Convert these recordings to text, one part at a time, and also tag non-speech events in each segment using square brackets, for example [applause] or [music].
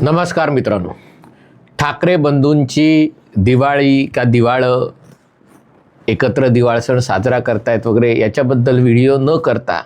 नमस्कार मित्रांनो. ठाकरे बंधूंची दिवाळी का दिवाळं एकत्र दिवाळ सण साजरा करतायत वगैरे याच्याबद्दल व्हिडिओ न करता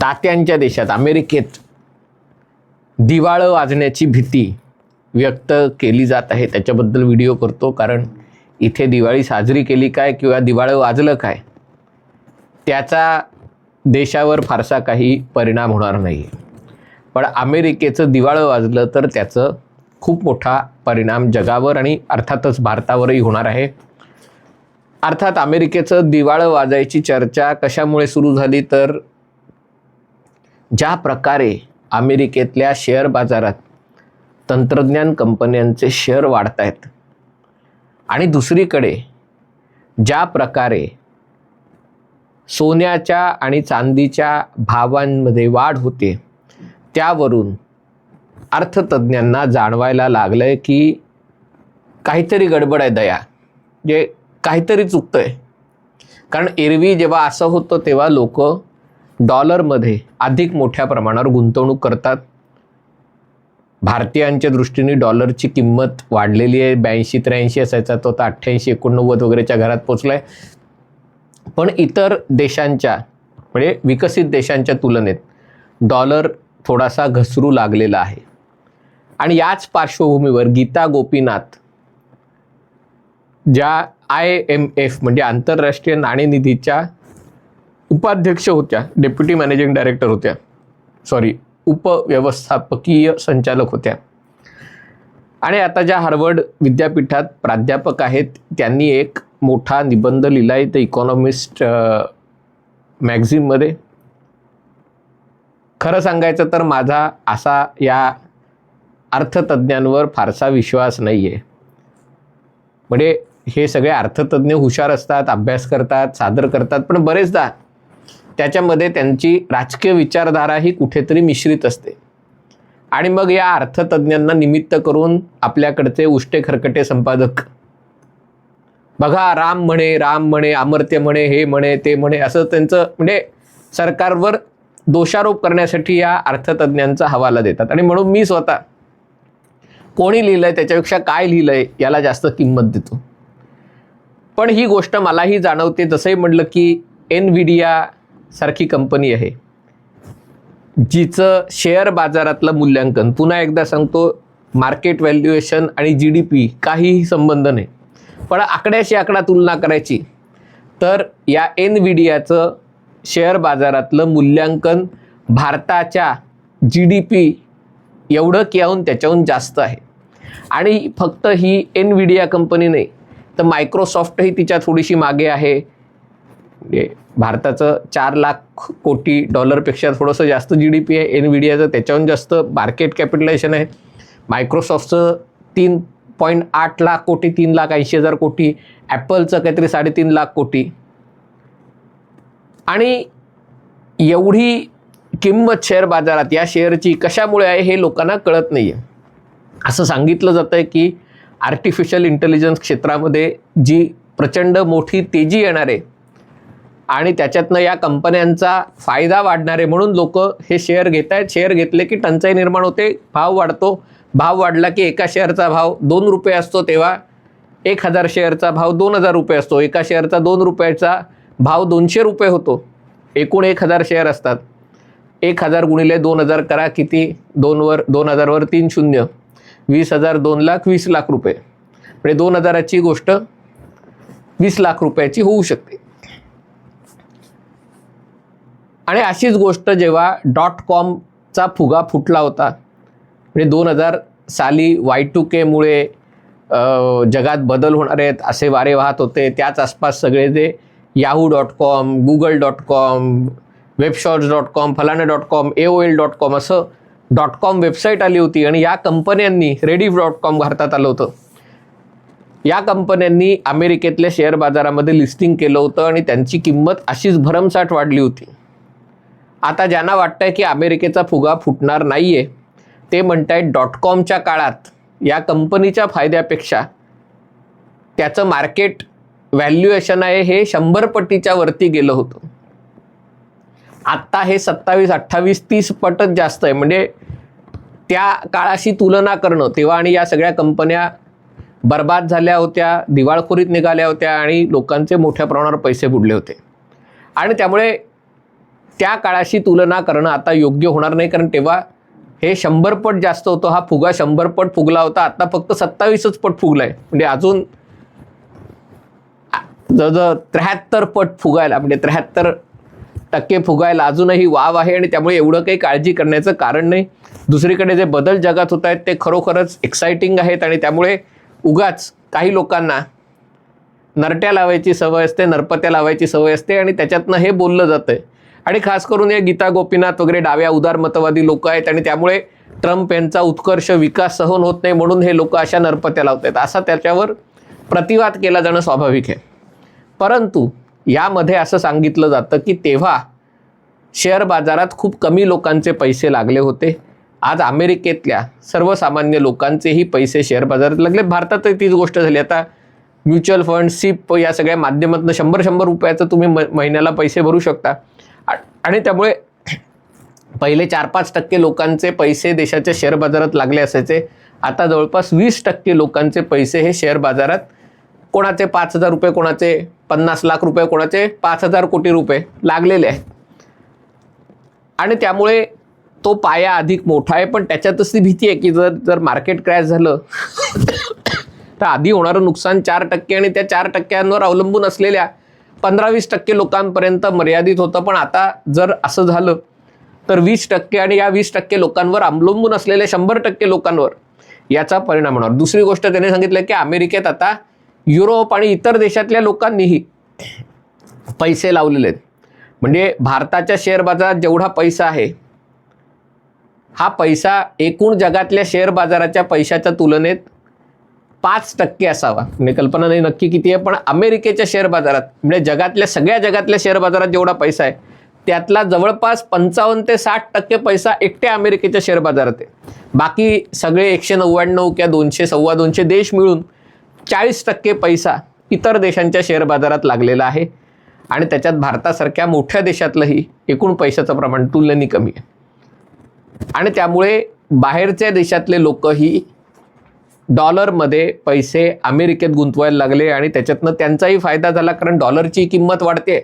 तात्यांच्या देशात अमेरिकेत दिवाळं वाजण्याची भीती व्यक्त केली जात आहे. त्याच्याबद्दल व्हिडिओ करतो कारण इथे दिवाळी साजरी केली काय किंवा दिवाळं वाजलं काय त्याचा देशावर फारसा काही परिणाम होणार नाही. पण अमेरिकेचं दिवाळं वाजलं तर त्याचं खूप मोठा परिणाम जगावर आणि अर्थातच भारतावरही होणार आहे. अर्थात अमेरिकेचं दिवाळं वाजायची चर्चा कशामुळे सुरू झाली तर ज्या प्रकारे अमेरिकेतल्या शेअर बाजारात तंत्रज्ञान कंपन्यांचे शेअर वाढत आहेत आणि दुसरीकडे ज्या प्रकारे सोन्याच्या आणि चांदीच्या भावांमध्ये वाढ होते त्यावरून अर्थतज्ज्ञांना जाणवायला लागलं आहे की काहीतरी गडबड आहे दया. जे काहीतरी चुकतं आहे कारण एरवी जेव्हा असं होतं तेव्हा लोक डॉलरमध्ये अधिक मोठ्या प्रमाणावर गुंतवणूक करतात. भारतीयांच्या दृष्टीने डॉलरची किंमत वाढलेली आहे. ब्याऐंशी त्र्याऐंशी असायचा तो आता अठ्ठ्याऐंशी एकोणनव्वद वगैरेच्या घरात पोचला आहे पण इतर देशांच्या म्हणजे विकसित देशांच्या तुलनेत डॉलर थोडासा घसरू लागलेला आहे. आणि याच पार्श्वभूमीवर गीता गोपीनाथ ज्या आय एम एफ म्हणजे आंतरराष्ट्रीय नाणेनिधीच्या उपाध्यक्ष होत्या डेप्युटी मॅनेजिंग डायरेक्टर होत्या सॉरी उपव्यवस्थापकीय संचालक होत्या. आणि आता ज्या हार्वर्ड विद्यापीठात प्राध्यापक आहेत त्यांनी एक मोठा निबंध लिहिला आहे द इकॉनॉमिस्ट मॅगझिनमध्ये खरं सांगायचं तर माझा असा या अर्थतज्ज्ञांवर फारसा विश्वास नाही आहे म्हणजे हे सगळे अर्थतज्ज्ञ हुशार असतात अभ्यास करतात सादर करतात पण बरेचदा त्याच्यामध्ये त्यांची राजकीय विचारधारा ही कुठेतरी मिश्रित असते. आणि मग या अर्थतज्ज्ञांना निमित्त करून आपल्याकडचे उष्टे खरकटे संपादक. बघा राम म्हणे राम म्हणे अमर्त्य म्हणे हे म्हणे ते म्हणे असं त्यांचं म्हणजे सरकारवर दोषारोप करण्यासाठी या अर्थतज्ज्ञांचा हवाला देतात. आणि म्हणून मी स्वतः कोणी लिहिलंय त्याच्यापेक्षा काय लिहिलंय याला जास्त किंमत देतो. पण ही गोष्ट मलाही जाणवते. जसंही म्हटलं की एन व्हिडिया सारखी कंपनी आहे जिचं शेअर बाजारातलं मूल्यांकन. पुन्हा एकदा सांगतो मार्केट व्हॅल्युएशन आणि जी डी पी काहीही संबंध नाही. पण आकड्याशी आकडा तुलना करायची तर या एन व्हिडियाचं शेअर बाजारातलं मूल्यांकन भारताच्या जी डी पी एवढं कियाहून त्याच्याहून जास्त आहे. आणि फक्त ही एन व्हिडिया कंपनी नाही तर मायक्रोसॉफ्टही तिच्या थोडीशी मागे आहे. म्हणजे भारताचं चार लाख कोटी डॉलरपेक्षा थोडंसं जास्त जी डी पी आहे. एनविडियाचं त्याच्याहून जास्त मार्केट कॅपिटलायझेशन आहे. मायक्रोसॉफ्टचं तीन पॉईंट आठ लाख कोटी तीन लाख ऐंशी हजार कोटी. ॲपलचं काहीतरी साडेतीन लाख कोटी. आणि एवढी किंमत शेअर बाजारात या शेअरची कशामुळे आहे हे लोकांना कळत नाही आहे असं सांगितलं जातं आहे की आर्टिफिशियल इंटेलिजन्स क्षेत्रामध्ये जी प्रचंड मोठी तेजी येणार आहे आणि त्याच्यातनं या कंपन्यांचा फायदा वाढणारे म्हणून लोक हे शेअर घेत आहेत शेअर घेतले की टंचाई निर्माण होते भाव वाढतो. भाव वाढला की एका शेअरचा भाव दोन रुपये असतो तेव्हा एक हजार शेअरचा भाव दोन हजार रुपये असतो. एका शेअरचा दोन रुपयाचा भाव दोनशे रुपये होतो. एकूण एक हजार शेअर असतात. एक हजार गुणिले दोन हजार करा किती? दोनवर दोन हजारवर तीन शून्य. वीस हजार दोन लाख वीस लाख रुपये. म्हणजे दोन हजाराची गोष्ट वीस लाख रुपयाची होऊ शकते. आणि अशीच गोष्ट जेव्हा डॉट कॉमचा फुगा फुटला होता म्हणजे दोन हजार साली वाय टू केमुळे जगात बदल होणार आहेत असे वारे वाहत होते त्याच आसपास सगळे जे Yahoo dot com Google dot com Webshots dot com फलाना dot com A O L dot com असं डॉट कॉम वेबसाईट आली होती आणि या कंपन्यांनी रेडिफ डॉट कॉम भारतात आलं होतं. या कंपन्यांनी अमेरिकेतल्या शेअर बाजारामध्ये लिस्टिंग केलं होतं आणि त्यांची किंमत अशीच भरमसाठ वाढली होती. आता ज्यांना वाटतंय की अमेरिकेचा फुगा फुटणार नाही आहे ते म्हणतायत डॉट कॉमच्या काळात या कंपनीच्या फायद्यापेक्षा त्याचं मार्केट व्हॅल्युएशन आहे हे शंभर पटीच्या वरती गेलं होतं. आत्ता हे सत्तावीस अठ्ठावीस तीस पटच जास्त आहे. म्हणजे त्या काळाशी तुलना करणं तेव्हा आणि या सगळ्या कंपन्या बर्बाद झाल्या होत्या दिवाळखोरीत निघाल्या होत्या आणि लोकांचे मोठ्या प्रमाणावर पैसे बुडले होते. आणि त्यामुळे त्या काळाशी तुलना करणं आता योग्य होणार नाही कारण तेव्हा हे शंभर पट जास्त होतं हा फुगा शंभर पट फुगला होता. आता फक्त सत्तावीसच पट फुगला आहे म्हणजे अजून जवळजवळ त्र्याहत्तर पट फुगायला म्हणजे त्र्याहत्तर टक्के फुगायला अजूनही वाव आहे आणि त्यामुळे एवढं काही काळजी करण्याचं कारण नाही. दुसरीकडे जे बदल जगात होत आहेत ते खरोखरच एक्साइटिंग आहेत आणि त्यामुळे उगाच काही लोकांना नरट्या लावायची सवय असते नरपत्या लावायची सवय असते आणि त्याच्यातनं हे बोललं जातं आणि खास करून हे गीता गोपीनाथ वगैरे डाव्या उदारमतवादी लोक आहेत आणि त्यामुळे ट्रम्प यांचा उत्कर्ष विकास सहन होत नाही म्हणून हे लोक अशा नरपत्या लावत आहेत असा त्याच्यावर प्रतिवाद केला जाणं स्वाभाविक आहे. परंतु यामध्ये असं सांगितलं जातं की तेव्हा शेअर बाजारात खूप कमी लोकांचे पैसे लागले होते. आज अमेरिकेतल्या सर्वसामान्य लोकांचेही पैसे शेअर बाजारात लागले. भारतातही तीच गोष्ट झाली. आता म्युच्युअल फंड सिप या सगळ्या माध्यमातून शंभर शंभर रुपयाचं तुम्ही म महिन्याला पैसे भरू शकता. आणि त्यामुळे पहिले चार पाच टक्के लोकांचे पैसे देशाच्या शेअर बाजारात लागले असायचे. आता जवळपास वीस टक्के लोकांचे पैसे हे शेअर बाजारात कोणाचे पाच हजार रुपये कोणाचे पन्नास लाख रुपये कोणाचे पाच हजार कोटी रुपये लागलेले आहेत. आणि त्यामुळे तो पाया अधिक मोठा आहे पण त्याच्यातच ती भीती आहे की जर जर मार्केट क्रॅश झालं [coughs] तर आधी होणारं नुकसान चार टक्के आणि त्या चार टक्क्यांवर अवलंबून असलेल्या पंधरा वीस टक्के लोकांपर्यंत मर्यादित होतं. पण आता जर असं झालं तर वीस टक्के आणि या वीस टक्के लोकांवर अवलंबून असलेल्या शंभर टक्के लोकांवर याचा परिणाम होणार. दुसरी गोष्ट त्याने सांगितलं की अमेरिकेत आता युरोप आणि इतर देशातल्या लोकांनीही पैसे लावलेले आहेत. म्हणजे भारताच्या शेअर बाजारात जेवढा पैसा आहे हा पैसा एकूण जगातल्या शेअर बाजाराच्या पैशाच्या तुलनेत पाच टक्के असावा. म्हणजे कल्पना नाही नक्की किती आहे पण अमेरिकेच्या शेअर बाजारात म्हणजे जगातल्या सगळ्या जगातल्या शेअर बाजारात जेवढा पैसा आहे त्यातला जवळपास पंचावन्न ते साठ टक्के पैसा एकट्या अमेरिकेच्या शेअर बाजारात आहे. बाकी सगळे एकशे नव्याण्णव किंवा दोनशे सव्वा दोनशे देश मिळून चाळीस टक्के पैसा इतर देशांच्या शेअर बाजारात लागलेला आहे. आणि त्याच्यात भारतासारख्या मोठ्या देशातलंही एकूण पैशाचं प्रमाण तुलनेने कमी आहे. आणि त्यामुळे बाहेरच्या देशातले लोकही डॉलरमध्ये पैसे अमेरिकेत गुंतवायला लागले आणि त्याच्यातनं त्यांचाही फायदा झाला कारण डॉलरची किंमत वाढते.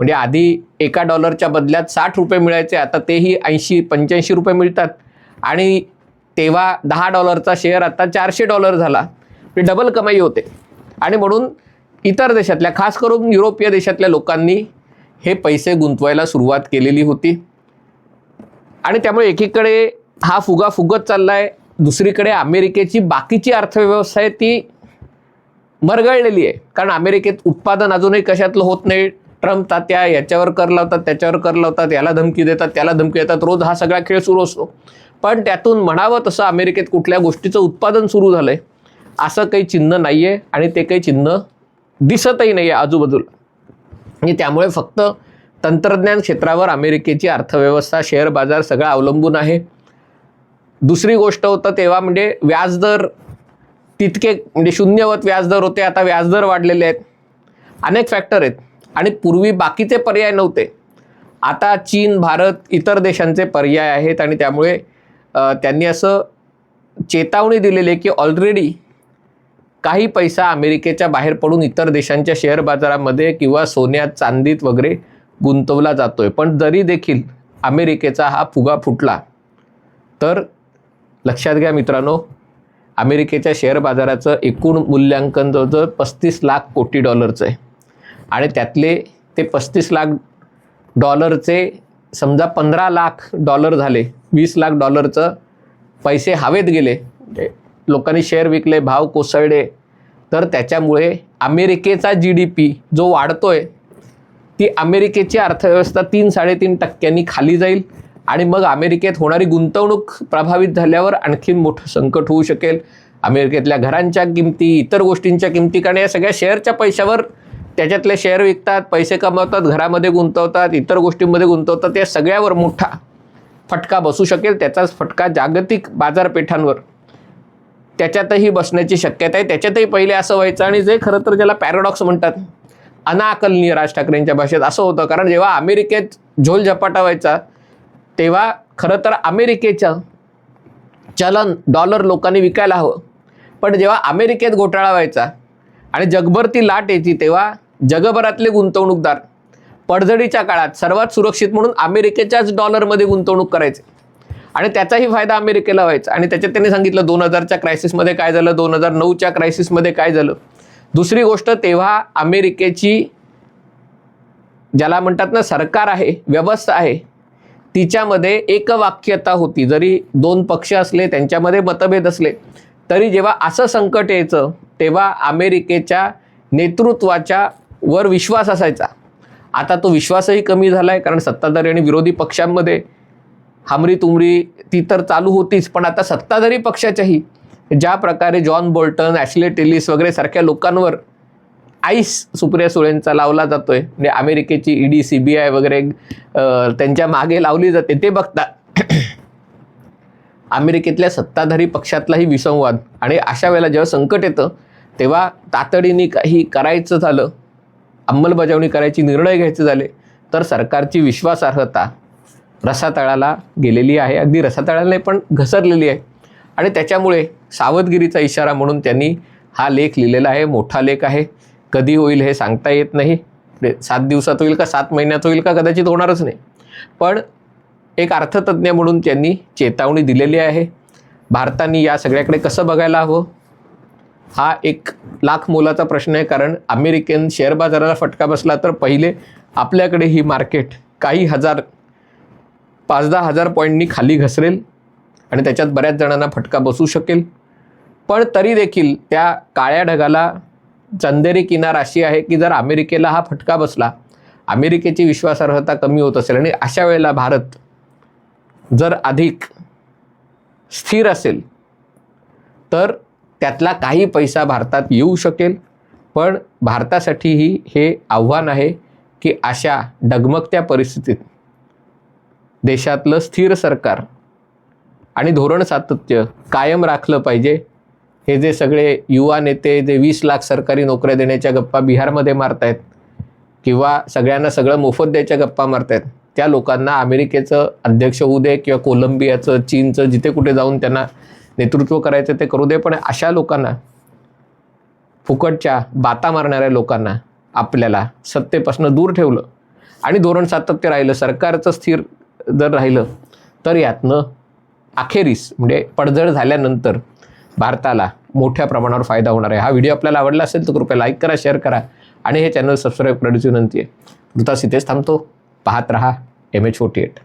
म्हणजे आधी एका डॉलरच्या बदल्यात साठ रुपये मिळायचे आता तेही ऐंशी पंच्याऐंशी रुपये मिळतात. आणि तेव्हा दहा डॉलरचा शेअर आता चारशे डॉलर झाला. म्हणजे डबल कमाई होते. आणि म्हणून इतर देशातल्या खास करून युरोपीय देशातल्या लोकांनी हे पैसे गुंतवायला सुरुवात केलेली होती. आणि त्यामुळे एकीकडे हा फुगा फुगत चालला आहे दुसरीकडे अमेरिकेची बाकीची अर्थव्यवस्था आहे ती मरगळलेली आहे. कारण अमेरिकेत उत्पादन अजूनही कशातलं होत नाही. ट्रम्प तात्या याच्यावर कर लावतात त्याच्यावर कर लावतात याला धमकी देतात त्याला धमकी देतात. रोज हा सगळा खेळ सुरू असतो. पण त्यातून म्हणावं तसं अमेरिकेत कुठल्या गोष्टीचं उत्पादन सुरू झालं आहे असं काही चिन्ह नाही आहे आणि ते काही चिन्ह दिसतही नाही आहे आजूबाजूला. आणि त्यामुळे फक्त तंत्रज्ञान क्षेत्रावर अमेरिकेची अर्थव्यवस्था शेअर बाजार सगळं अवलंबून आहे. दुसरी गोष्ट होतं तेव्हा म्हणजे व्याजदर तितके म्हणजे शून्यवत व्याजदर होते आता व्याजदर वाढलेले आहेत. अनेक फॅक्टर आहेत. आणि पूर्वी बाकीचे पर्याय नव्हते. आता चीन भारत इतर देशांचे पर्याय आहेत आणि त्यामुळे त्यांनी असं चेतावणी दिलेली आहे की ऑलरेडी काही पैसा अमेरिकेच्या बाहेर पडून इतर देशांच्या शेअर बाजारामध्ये किंवा सोन्यात चांदीत वगैरे गुंतवला जातो आहे पण जरी देखील अमेरिकेचा हा फुगा फुटला. तर लक्षात घ्या मित्रांनो अमेरिकेच्या शेअर बाजाराचं एकूण मूल्यांकन जवळजवळ पस्तीस लाख कोटी डॉलरचं आहे. आणि त्यातले ते पस्तीस लाख डॉलरचे समजा पंधरा लाख डॉलर झाले वीस लाख डॉलरचं पैसे हवेत गेले म्हणजे लोकांनी शेअर विकले भाव कोसळले तर त्याच्यामुळे अमेरिकेचा जी डी पी जो वाढतो आहे ती अमेरिकेची अर्थव्यवस्था तीन साडेतीन टक्क्यांनी खाली जाईल. आणि मग अमेरिकेत होणारी गुंतवणूक प्रभावित झाल्यावर आणखी मोठं संकट होऊ शकेल. अमेरिकेतल्या घरांच्या किमती इतर गोष्टींच्या किमती कारण या सगळ्या शेअरच्या पैशावर त्याच्यातले शेअर विकतात पैसे कमावतात घरामध्ये गुंतवतात इतर गोष्टींमध्ये गुंतवतात या सगळ्यावर मोठा फटका बसू शकेल. त्याचाच फटका जागतिक बाजारपेठांवर. त्याच्यातही बसण्याची शक्यता आहे. त्याच्यातही पहिले असं व्हायचं आणि जे खरं तर ज्याला पॅराडॉक्स म्हणतात अनाकलनीय राज ठाकरेंच्या भाषेत असं होतं. कारण जेव्हा अमेरिकेत झोल झपाटा व्हायचा तेव्हा खरं तर अमेरिकेचं चलन डॉलर लोकांनी विकायला हवं. पण जेव्हा अमेरिकेत घोटाळा व्हायचा आणि जगभर ती लाट यायची तेव्हा जगभरातले गुंतवणूकदार पडझडीच्या काळात सर्वात सुरक्षित म्हणून अमेरिकेच्याच डॉलरमध्ये गुंतवणूक करायचे. आणि त्याचाही फायदा अमेरिकेला व्हायचा. आणि त्याच्यात त्यांनी सांगितलं दोन हजारच्या क्रायसिसमध्ये काय झालं? दोन हजार नऊच्या क्रायसिसमध्ये काय झालं? दुसरी गोष्ट तेव्हा अमेरिकेची ज्याला म्हणतात ना सरकार आहे व्यवस्था आहे तिच्यामध्ये एकवाक्यता होती. जरी दोन पक्ष असले त्यांच्यामध्ये मतभेद असले तरी जेव्हा असं संकट यायचं तेव्हा अमेरिकेच्या नेतृत्वाच्या वर विश्वास असायचा. आता तो विश्वासही कमी झाला आहे कारण सत्ताधारी आणि विरोधी पक्षांमध्ये हमरी तुमरी ती तर चालू होतीच पण आता सत्ताधारी पक्षाच्याही ज्या प्रकारे जॉन बोल्टन ॲशले टेलिस वगैरे सारख्या लोकांवर आईस सुप्रिया सुळेंचा लावला जातोय. म्हणजे अमेरिकेची ईडी सी बी आय वगैरे त्यांच्या मागे लावली जाते ते बघता अमेरिकेतल्या सत्ताधारी पक्षातलाही विसंवाद. आणि अशा वेळेला जेव्हा संकट येतं तेव्हा तातडीने काही करायचं झालं अंमलबजावणी करायची निर्णय घ्यायचे झाले तर सरकारची विश्वासार्हता रसातळाला गेलेली आहे. अगदी रसातळाला नाही पण घसरलेली आहे. आणि त्याच्यामुळे सावधगिरीचा इशारा म्हणून त्यांनी हा लेख लिहिलेला आहे. मोठा लेख आहे. कधी होईल हे सांगता येत नाही. म्हणजे सात दिवसात होईल का सात महिन्यात होईल का कदाचित होणारच नाही. पण एक अर्थतज्ज्ञ म्हणून त्यांनी चेतावणी दिलेली आहे. भारताने या सगळ्याकडे कसं बघायला हवं? हा एक लाख मोलाचा प्रश्न आहे कारण अमेरिकन शेअर बाजाराला फटका बसला तर पहिले आपल्याकडे ही मार्केट काही हजार पाच दहा हजार पॉईंटनी खाली घसरेल आणि त्याच्यात बऱ्याच जणांना फटका बसू शकेल. पण तरी देखील त्या काळ्या ढगाला चंदेरी किनार अशी आहे की जर अमेरिकेला हा फटका बसला अमेरिकेची विश्वासार्हता कमी होत असेल आणि अशा वेळेला भारत जर अधिक स्थिर असेल तर त्यातला काही पैसा भारतात येऊ शकेल. पण भारतासाठीही हे आव्हान आहे की अशा डगमगत्या परिस्थितीत देशातलं स्थिर सरकार आणि धोरण सातत्य कायम राखलं पाहिजे. हे जे सगळे युवा नेते जे वीस लाख सरकारी नोकऱ्या देण्याच्या गप्पा बिहारमध्ये मारतायत किंवा सगळ्यांना सगळं मोफत द्यायच्या गप्पा मारतायत त्या लोकांना अमेरिकेचं अध्यक्ष होऊ दे किंवा कोलंबियाचं चीनचं जिथे कुठे जाऊन त्यांना नेतृत्व करायचं ते करू दे पण अशा लोकांना फुकटच्या बाता मारणाऱ्या लोकांना आपल्याला सत्तेपासून दूर ठेवलं आणि धोरण सातत्य राहिलं सरकारचं स्थिर जर राहिलं तर यातनं अखेरीस म्हणजे पडझड झाल्यानंतर भारताला मोठ्या प्रमाणावर फायदा होणार आहे. हा व्हिडिओ आपल्याला आवडला असेल तर कृपया लाईक करा शेअर करा आणि हे चॅनल सबस्क्राईब करण्याची विनंती आहे. कृतास इथेच थांबतो. पाहत रहा एम एच फोर्टी एट